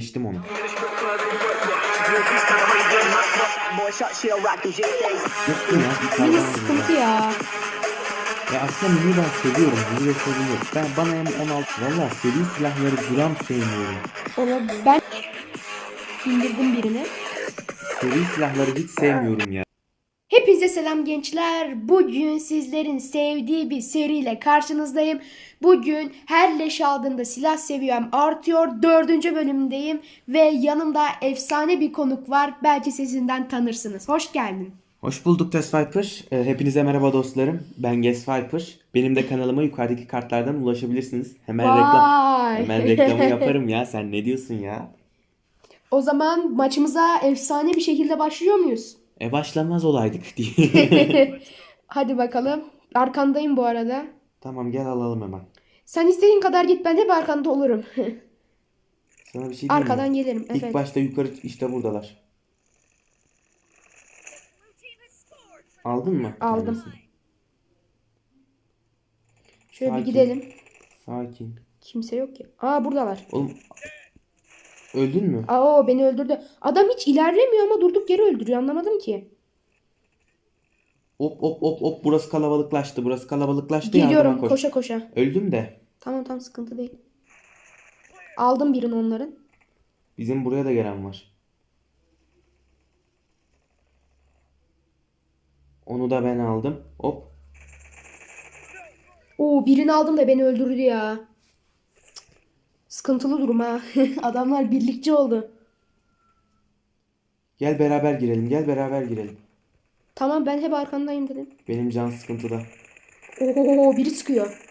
Geçtim onu. Geçtim ya. bir sıkıntı ya. Ya aslında mini ben seviyorum. Mini de sorun yok. Ben bana M16 valla seri silahları gram sevmiyorum. Ona ben indirdim birini. Seri silahları hiç sevmiyorum ya. Hepinize selam gençler. Bugün sizlerin sevdiği bir seriyle karşınızdayım. Bugün her leş aldığımda silah seviyem artıyor. Dördüncü bölümdeyim. Ve yanımda efsane bir konuk var. Belki sesinden tanırsınız. Hoş geldin. Hoş bulduk Test Viper. Ee, Hepinize merhaba dostlarım. Ben Viper. Benim de kanalıma yukarıdaki kartlardan ulaşabilirsiniz. Hemen reklam. Vay. Hemen reklamı yaparım ya. Sen ne diyorsun ya? O zaman maçımıza efsane bir şekilde başlıyor muyuz? E başlamaz olaydık diye. Hadi bakalım. Arkandayım bu arada. tamam gel alalım hemen. Sen istediğin kadar git ben hep arkanda olurum. Sana bir şey diyeyim mi? Arkadan gelirim. İlk Evet. başta yukarı işte buradalar. Aldın mı? Aldım. Tanesini? Şöyle bir Sakin. gidelim. Sakin. Kimse yok ki. Aa buradalar. Oğlum öldün mü? Aa o beni öldürdü. Adam hiç ilerlemiyor ama durduk yere öldürüyor. Anlamadım ki. Hop hop hop hop burası kalabalıklaştı. Burası kalabalıklaştı. Geliyorum koş. koşa koşa. Öldüm de. Tamam tamam sıkıntı değil. Aldım birini onların. Bizim buraya da gelen var. Onu da ben aldım. Hop. Oo birini aldım da beni öldürdü ya. Cık. Sıkıntılı durum ha. Adamlar birlikçi oldu. Gel beraber girelim. Gel beraber girelim. Tamam ben hep arkandayım dedim. Benim can sıkıntıda. Oo biri sıkıyor.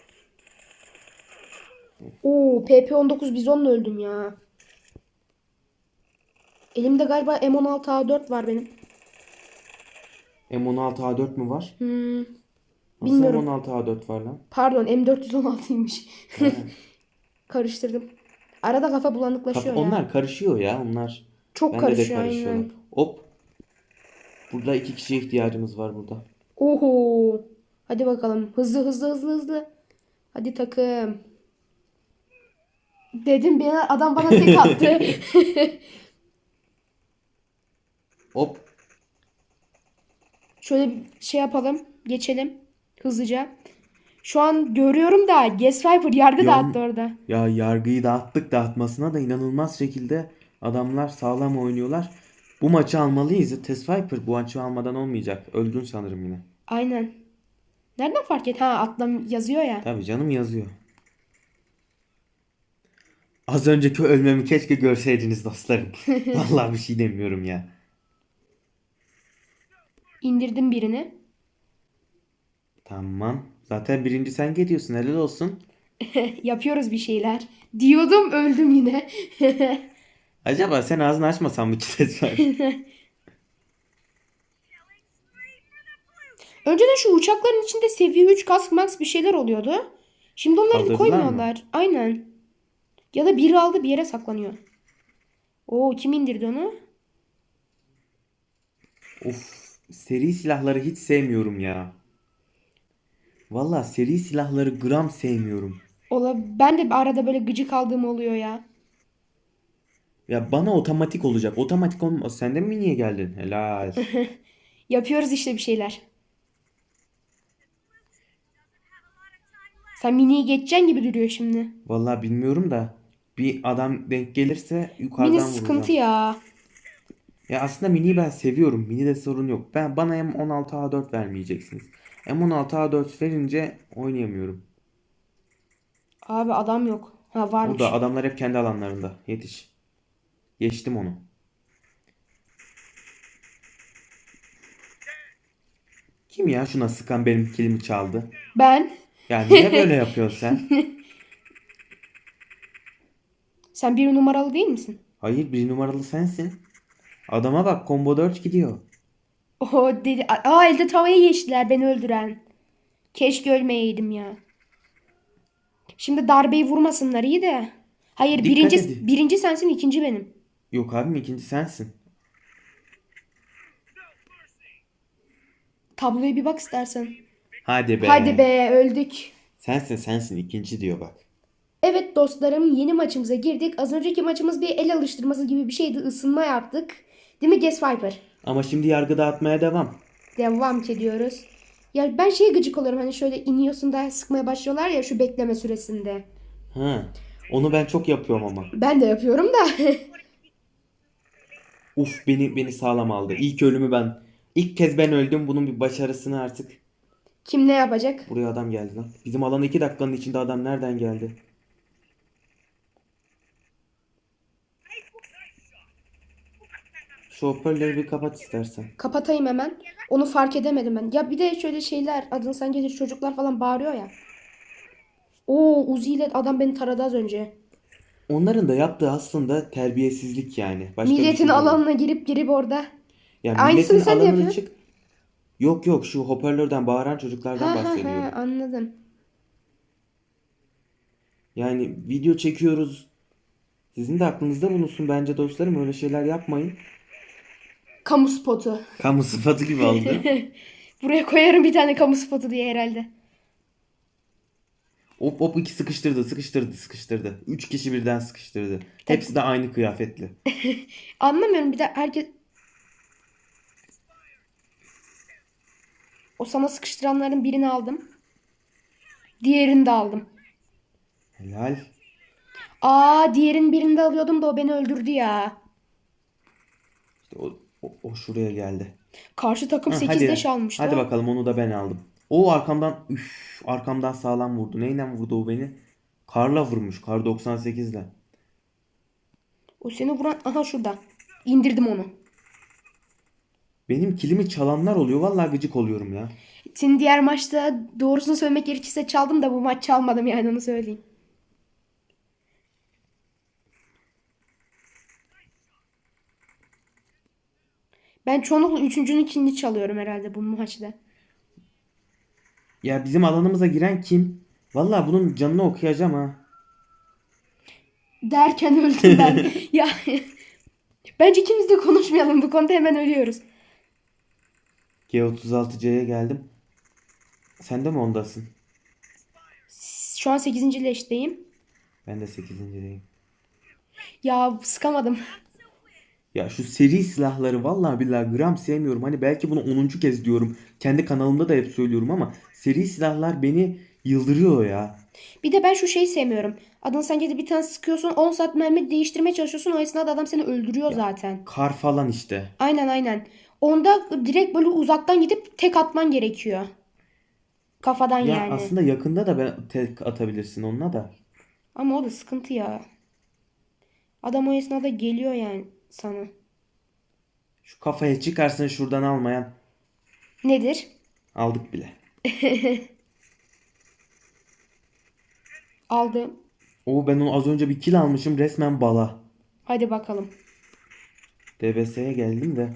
Oo PP19 bizonla öldüm ya. Elimde galiba M16A4 var benim. M16 A4 mü var? Hmm, Nasıl Bilmiyorum. M16 A4 var lan? pardon M416'ymış. He. Karıştırdım. Arada kafa bulanıklaşıyor Kafa- ya. onlar karışıyor ya. Onlar. Çok de karışıyor karışıyorlar. aynen. Hop. Burada iki kişiye ihtiyacımız var burada. Oho. Hadi bakalım. Hızlı hızlı hızlı hızlı. Hadi takım. Dedim bir adam bana tek attı. Hop. Şöyle bir şey yapalım. Geçelim. Hızlıca. Şu an görüyorum da Gas Viper yargı Yol- dağıttı orada. Ya yargıyı dağıttık dağıtmasına da inanılmaz şekilde adamlar sağlam oynuyorlar. Bu maçı almalıyız. Test Viper bu maçı almadan olmayacak. Öldün sanırım yine. Aynen. Nereden fark et? Ha atlam yazıyor ya. Tabii canım yazıyor. Az önceki ölmemi keşke görseydiniz dostlarım. Vallahi bir şey demiyorum ya. İndirdim birini. Tamam. Zaten birinci sen geliyorsun. Helal olsun. Yapıyoruz bir şeyler. Diyordum öldüm yine. Acaba sen ağzını açmasan mı ki Viper? Önceden şu uçakların içinde seviye 3 kask max bir şeyler oluyordu. Şimdi onları Kaldırdılar koymuyorlar. Aynen. Ya da biri aldı bir yere saklanıyor. Oo kim indirdi onu? Of. Seri silahları hiç sevmiyorum ya. Vallahi seri silahları gram sevmiyorum. Ola ben de arada böyle gıcık aldığım oluyor ya. Ya bana otomatik olacak. Otomatik olma. Sen de mi niye geldin? Helal. Yapıyoruz işte bir şeyler. Sen miniyi geçeceksin gibi duruyor şimdi. Vallahi bilmiyorum da bir adam denk gelirse yukarıdan Mini vuracağım. sıkıntı ya. Ya aslında miniyi ben seviyorum. Mini'de sorun yok. Ben bana M16 A4 vermeyeceksiniz. M16 A4 verince oynayamıyorum. Abi adam yok. Ha varmış. Burada adamlar hep kendi alanlarında. Yetiş. Geçtim onu. Kim ya şuna sıkan benim kilimi çaldı? Ben. Ya niye böyle yapıyorsun sen? Sen bir numaralı değil misin? Hayır bir numaralı sensin. Adama bak combo 4 gidiyor. Oho dedi. Aa elde tavaya geçtiler beni öldüren. Keşke ölmeyeydim ya. Şimdi darbeyi vurmasınlar iyi de. Hayır Dikkat birinci edin. birinci sensin ikinci benim. Yok abim ikinci sensin. Tabloya bir bak istersen. Hadi be. Hadi be öldük. Sensin sensin ikinci diyor bak. Evet dostlarım yeni maçımıza girdik. Az önceki maçımız bir el alıştırması gibi bir şeydi. Isınma yaptık. Değil mi Guess Viper? Ama şimdi yargı dağıtmaya devam. Devam ediyoruz. Ya ben şeye gıcık oluyorum. Hani şöyle iniyorsun da sıkmaya başlıyorlar ya şu bekleme süresinde. Ha. Onu ben çok yapıyorum ama. Ben de yapıyorum da. Uf beni beni sağlam aldı. İlk ölümü ben. İlk kez ben öldüm. Bunun bir başarısını artık. Kim ne yapacak? Buraya adam geldi lan. Bizim alana 2 dakikanın içinde adam nereden geldi? Şu hoparlörleri bir kapat istersen. Kapatayım hemen. Onu fark edemedim ben. Ya bir de şöyle şeyler adın sen gelir çocuklar falan bağırıyor ya. Oo Uzi ile adam beni taradı az önce. Onların da yaptığı aslında terbiyesizlik yani. Başka bir Milletin şey değil. alanına girip girip orada. Yani Aynısını milletin sen de alanına yapıyorsun. çık. Yok yok şu hoparlörden bağıran çocuklardan Ha ha bahsediyorum. ha anladım. Yani video çekiyoruz. Sizin de aklınızda bulunsun bence dostlarım. Öyle şeyler yapmayın. Kamu spotu. Kamu sıfatı gibi oldu. Buraya koyarım bir tane kamu spotu diye herhalde. Hop hop iki sıkıştırdı, sıkıştırdı, sıkıştırdı. Üç kişi birden sıkıştırdı. Hepsi de aynı kıyafetli. Anlamıyorum bir de herkes... O sana sıkıştıranların birini aldım. Diğerini de aldım. Helal. Aa diğerin birini de alıyordum da o beni öldürdü ya. İşte o, o, o şuraya geldi. Karşı takım Ha, 8 hadi, leş almıştı. hadi bakalım onu da ben aldım. O arkamdan üf, arkamdan sağlam vurdu. Neyle vurdu o beni? Karla vurmuş. Kar 98 ile. O seni vuran... Aha şurada. İndirdim onu. Benim kilimi çalanlar oluyor. Vallahi gıcık oluyorum ya. Senin diğer maçta doğrusunu söylemek gerekirse çaldım da bu maç çalmadım yani onu söyleyeyim. Ben çoğunlukla üçüncünün ikinci çalıyorum herhalde bu maçta. Ya bizim alanımıza giren kim? Vallahi bunun canını okuyacağım ha. Derken öldüm ben. ya bence ikimiz de konuşmayalım bu konuda hemen ölüyoruz. G36C'ye geldim. Sen de mi ondasın? Şu an 8. leşteyim. Ben de 8.deyim. Ya sıkamadım. Ya şu seri silahları vallahi billahi gram sevmiyorum. Hani belki bunu 10. kez diyorum. Kendi kanalımda da hep söylüyorum ama seri silahlar beni yıldırıyor ya. Bir de ben şu şeyi sevmiyorum. Adını sen gidip bir tane sıkıyorsun 10 saat mermi değiştirmeye çalışıyorsun. O esnada adam seni öldürüyor zaten. Kar falan işte. Aynen aynen. Onda direkt böyle uzaktan gidip tek atman gerekiyor. Kafadan Ya yani. aslında yakında da ben tek atabilirsin onunla da. Ama o da sıkıntı ya. Adam o esnada geliyor yani sana. Şu kafaya çıkarsın şuradan almayan. Nedir? Aldık bile. Aldım. Oo ben onu az önce bir kill almışım resmen bala. Hadi bakalım. DBS'ye geldim de.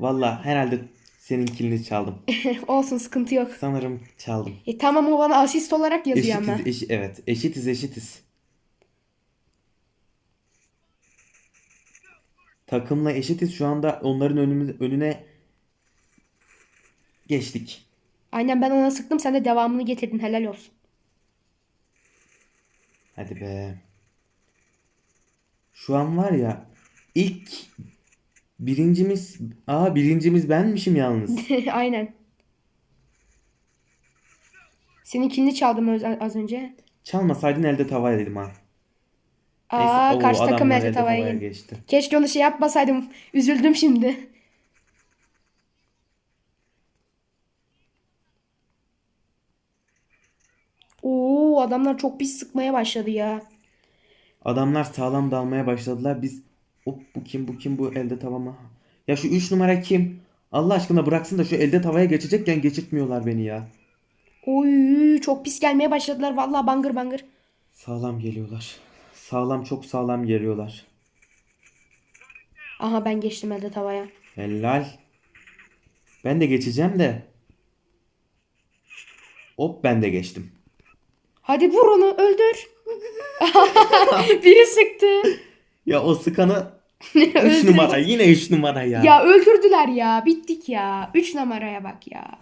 Vallahi herhalde senin killini çaldım. Olsun sıkıntı yok. Sanırım çaldım. E tamam o bana asist olarak yazıyor ama. Eşitiz, eşi- evet. Eşitiz, eşitiz. Takımla eşitiz. Şu anda onların önümüz, önüne geçtik. Aynen ben ona sıktım sen de devamını getirdin helal olsun. Hadi be. Şu an var ya ilk birincimiz aa birincimiz benmişim yalnız. Aynen. Senin kilini çaldım az önce. Çalmasaydın elde tavaya dedim ha. Aa oo, karşı takım adamlar elde tavaya yedi. geçti. Keşke onu şey yapmasaydım. Üzüldüm şimdi. Oo adamlar çok pis sıkmaya başladı ya. Adamlar sağlam dalmaya başladılar. Biz hop bu kim bu kim bu elde tava mı? Ya şu 3 numara kim? Allah aşkına bıraksın da şu elde tavaya geçecekken geçirtmiyorlar beni ya. Oy çok pis gelmeye başladılar vallahi bangır bangır. Sağlam geliyorlar. Sağlam çok sağlam geliyorlar. Aha ben geçtim elde tavaya. Helal. Ben de geçeceğim de. Hop ben de geçtim. Hadi vur onu öldür. Biri sıktı. Ya o sıkanı 3 Öldürecek. numara yine 3 numara ya. Ya öldürdüler ya. Bittik ya. 3 numaraya bak ya.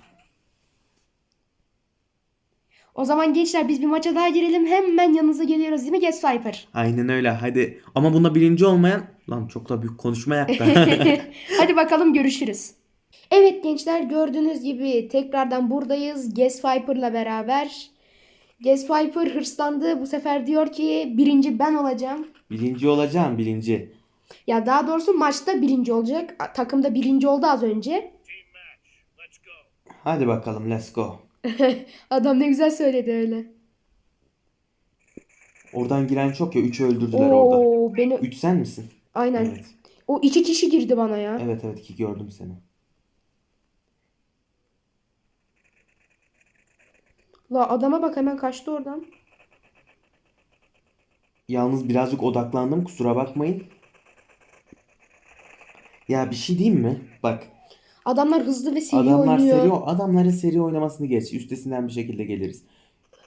O zaman gençler biz bir maça daha girelim. Hemen yanınıza geliyoruz değil mi Guest Viper? Aynen öyle hadi. Ama bunda birinci olmayan lan çok da büyük konuşma yaptı. Hadi bakalım görüşürüz. Evet gençler gördüğünüz gibi tekrardan buradayız Guest Viper'la beraber. Guest Viper hırslandı. Bu sefer diyor ki birinci ben olacağım. birinci olacağım birinci. Ya daha doğrusu maçta birinci olacak. Takımda birinci oldu az önce. Hadi bakalım let's go. Adam ne güzel söyledi öyle. Oradan giren çok ya 3'ü öldürdüler orada. Oo beni 3 sen misin? aynen. Evet. O iki kişi girdi bana ya. Evet evet ki gördüm seni. La adama bak hemen kaçtı oradan. Yalnız birazcık odaklandım kusura bakmayın. Ya bir şey diyeyim mi? Bak Adamlar hızlı ve seri adamlar oynuyor. seri adamların seri oynamasını geç. Üstesinden bir şekilde geliriz.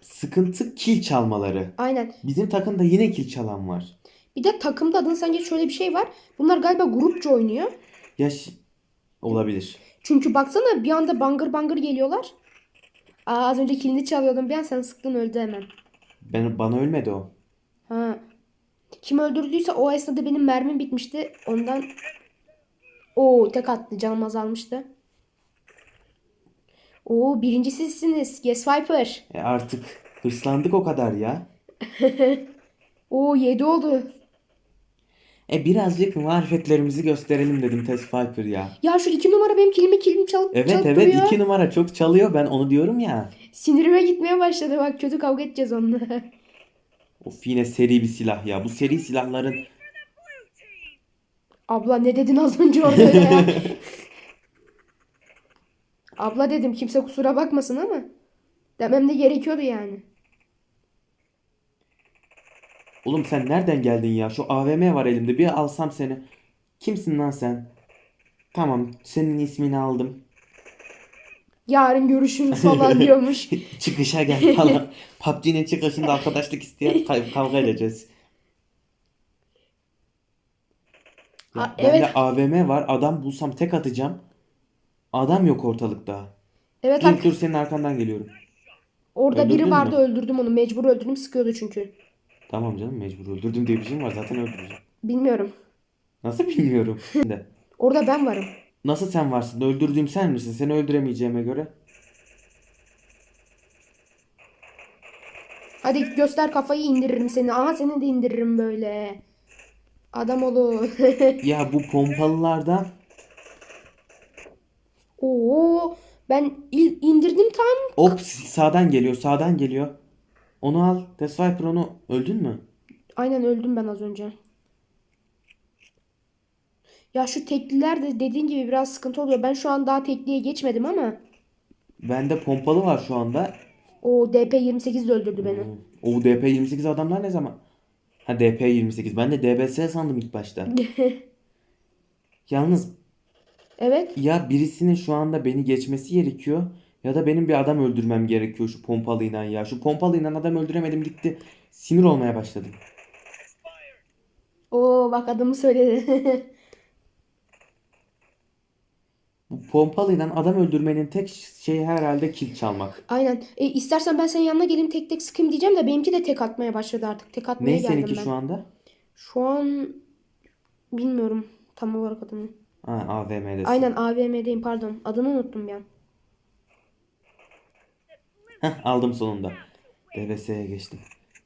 Sıkıntı kill çalmaları. Aynen. Bizim takımda yine kill çalan var. Bir de takımda adını sence şöyle bir şey var. Bunlar galiba grupça oynuyor. Ya şi- olabilir. Çünkü baksana bir anda bangır bangır geliyorlar. Aa, az önce kilini çalıyordum bir an sen sıktın öldü hemen. Ben bana ölmedi o. Ha. Kim öldürdüyse o esnada benim mermim bitmişti. Ondan Oo tek attı canım azalmıştı. Oo birinci sizsiniz. Yes Viper. E artık hırslandık o kadar ya. Oo 7 oldu. E birazcık marifetlerimizi gösterelim dedim Test Viper ya. Ya şu iki numara benim kilimi kilimi çalıp Evet çalıp evet duruyor. iki numara çok çalıyor ben onu diyorum ya. Sinirime gitmeye başladı bak kötü kavga edeceğiz onunla. Of yine seri bir silah ya. Bu seri silahların Abla ne dedin az önce orada ya? Abla dedim kimse kusura bakmasın ama. Demem de gerekiyordu yani. Oğlum sen nereden geldin ya? Şu AVM var elimde. Bir alsam seni. Kimsin lan sen? Tamam, senin ismini aldım. Yarın görüşürüz falan diyormuş. Çıkışa gel falan. PUBG'nin çıkışında arkadaşlık isteyen kav- kavga edeceğiz. Ya Ha, bende evet. AVM var. Adam bulsam tek atacağım. Adam yok ortalıkta. Evet Dur dur senin arkandan geliyorum. orada biri Öldürdün vardı mü? öldürdüm onu. Mecbur öldürdüm sıkıyordu çünkü. Tamam canım mecbur öldürdüm diye bir şey var zaten öldüreceğim. Bilmiyorum. Nasıl bilmiyorum. Orada ben varım. Nasıl sen varsın? Öldürdüğüm sen misin? Seni öldüremeyeceğime göre. Hadi göster kafayı indiririm seni. Aha seni de indiririm böyle. Adam olu. Ya bu pompalılarda Oo ben il- indirdim tam. Hop sağdan geliyor sağdan geliyor. Onu al. Test Viper onu öldün mü? Aynen öldüm ben az önce. Ya şu tekliler de dediğin gibi biraz sıkıntı oluyor. Ben şu an daha tekliye geçmedim ama. Bende pompalı var şu anda. O DP28 de öldürdü beni. Hmm. O DP28 adamlar ne zaman? Ha DP28. Ben de DBS sandım ilk başta. Yalnız Evet. ya birisinin şu anda beni geçmesi gerekiyor ya da benim bir adam öldürmem gerekiyor şu pompalıyla ya. Şu pompalıyla adam öldüremedim gitti. Sinir olmaya başladım. Oo bak adamı söyledi. Bu pompalıyla adam öldürmenin tek şeyi herhalde kill çalmak. Aynen. E, istersen ben senin yanına geleyim tek tek sıkayım diyeceğim de benimki de tek atmaya başladı artık. Tek atmaya Ne geldim seninki ben. şu anda? Şu an bilmiyorum tam olarak adını. Ha AVM'desin. Aynen AVM'deyim pardon. Adını unuttum an. Heh, aldım sonunda. DBS'ye geçtim.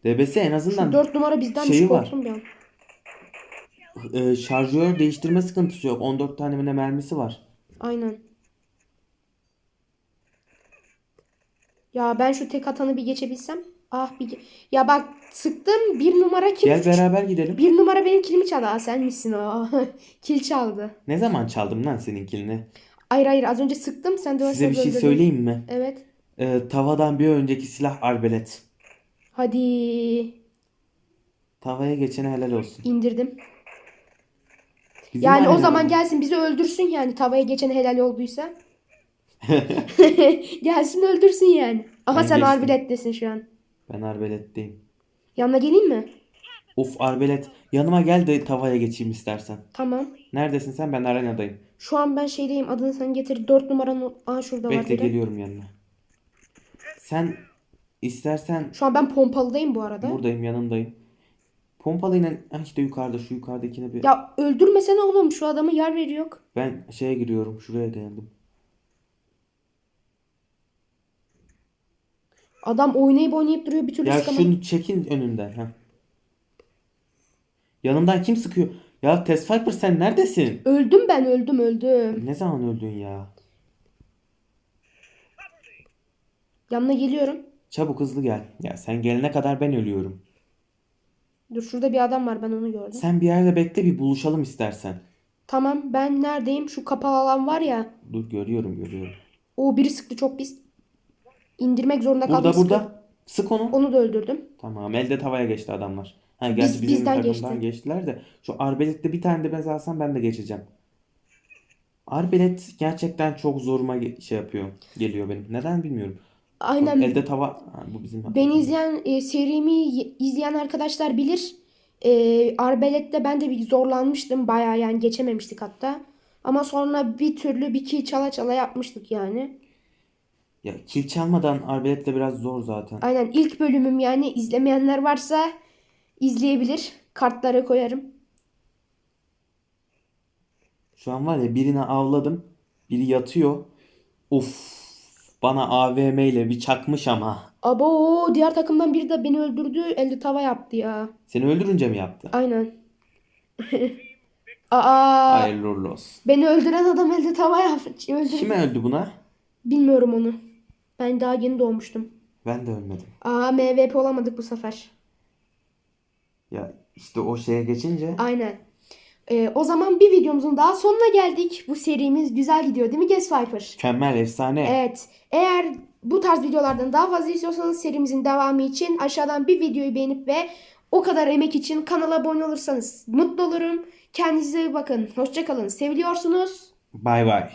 DBS en Şu azından 4 numara bizden şeyi var. korktum bir an. e, şarjör değiştirme sıkıntısı yok. 14 tane mi ne mermisi var. Aynen. Ya ben şu tek atanı bir geçebilsem. Ah bir Ya bak sıktım bir numara kim? Gel beraber gidelim. Bir numara benim kilimi çaldı. Aa sen misin o? Kil çaldı. Ne zaman çaldım lan seninkilini? Hayır hayır az önce sıktım sen de Size bir şey öldürdün. söyleyeyim mi? Evet. E, tavadan bir önceki silah arbelet. Hadi Tavaya geçene helal olsun. indirdim. Bizim Yani o zaman gelsin bizi öldürsün yani tavaya geçen helal olduysa. gelsin öldürsün yani. Aha Ben sen geçtim. arbelettesin şu an. Ben arbeletteyim. Yanına geleyim mi? Of arbelet. Yanıma gel de tavaya geçeyim istersen. Tamam. Neredesin sen? Ben arenadayım. Şu an ben şeydeyim adını sen getir. 4 numaranın Aa şurada var Bekle geliyorum yanına. Sen İstersen Şu an ben pompalıdayım bu arada. buradayım yanındayım. Pompalıyla ha işte yukarıda şu yukarıdakine bir Ya öldürmesene oğlum şu adamı yer veriyor. ben şeye giriyorum şuraya geldim. Adam oynayıp oynayıp duruyor bir türlü Ya sıkamadı. şunu çekin önünden ha. Yanımdan kim sıkıyor? Ya Test Viper sen neredesin? Öldüm ben öldüm öldüm. Ne zaman öldün ya? Yanına geliyorum. Çabuk hızlı gel. Ya sen gelene kadar ben ölüyorum. Dur şurada bir adam var ben onu gördüm. Sen bir yerde bekle bir buluşalım istersen. Tamam ben neredeyim? Şu kapalı alan var ya. Dur görüyorum görüyorum. O biri sıktı çok pis. İndirmek zorunda kaldım. Burada sıkı. burada. Sık onu. Onu da öldürdüm. Tamam elde tavaya geçti adamlar. Ha gerçi Biz- bizim bizden geçti. geçtiler de şu arbelette bir tane de bez alsam ben de geçeceğim. Arbelet gerçekten çok zoruma şey yapıyor. Geliyor benim. Neden bilmiyorum. Aynen. Elde tava Ha, bu bizim. Beni izleyen e, serimi izleyen arkadaşlar bilir. E, Arbelet'te ben de bir zorlanmıştım. Bayağı yani geçememiştik hatta. Ama sonra bir türlü bir kill çala çala yapmıştık yani. Ya kill çalmadan arbeletle biraz zor zaten. Aynen ilk bölümüm yani izlemeyenler varsa izleyebilir. Kartlara koyarım. Şu an var ya birini avladım. Biri yatıyor. Of. Bana AVM ile bir çakmış ama. Abo diğer takımdan biri de beni öldürdü. Elde tava yaptı ya. Seni öldürünce mi yaptı? Aynen. Aa, Hayırlı uğurlu olsun. beni öldüren adam elde tava yaptı. Öldürdü. Kime öldü buna? Bilmiyorum onu. Ben daha yeni doğmuştum. Ben de ölmedim. Aa MVP olamadık bu sefer. Ya işte o şeye geçince Aynen. Ee, o zaman bir videomuzun daha sonuna geldik. Bu serimiz güzel gidiyor değil mi Guess Viper? mükemmel efsane. Evet. Eğer bu tarz videolardan daha fazla istiyorsanız serimizin devamı için aşağıdan bir videoyu beğenip ve o kadar emek için kanala abone olursanız mutlu olurum. Kendinize iyi bakın. Hoşçakalın. Seviliyorsunuz. Bay bay.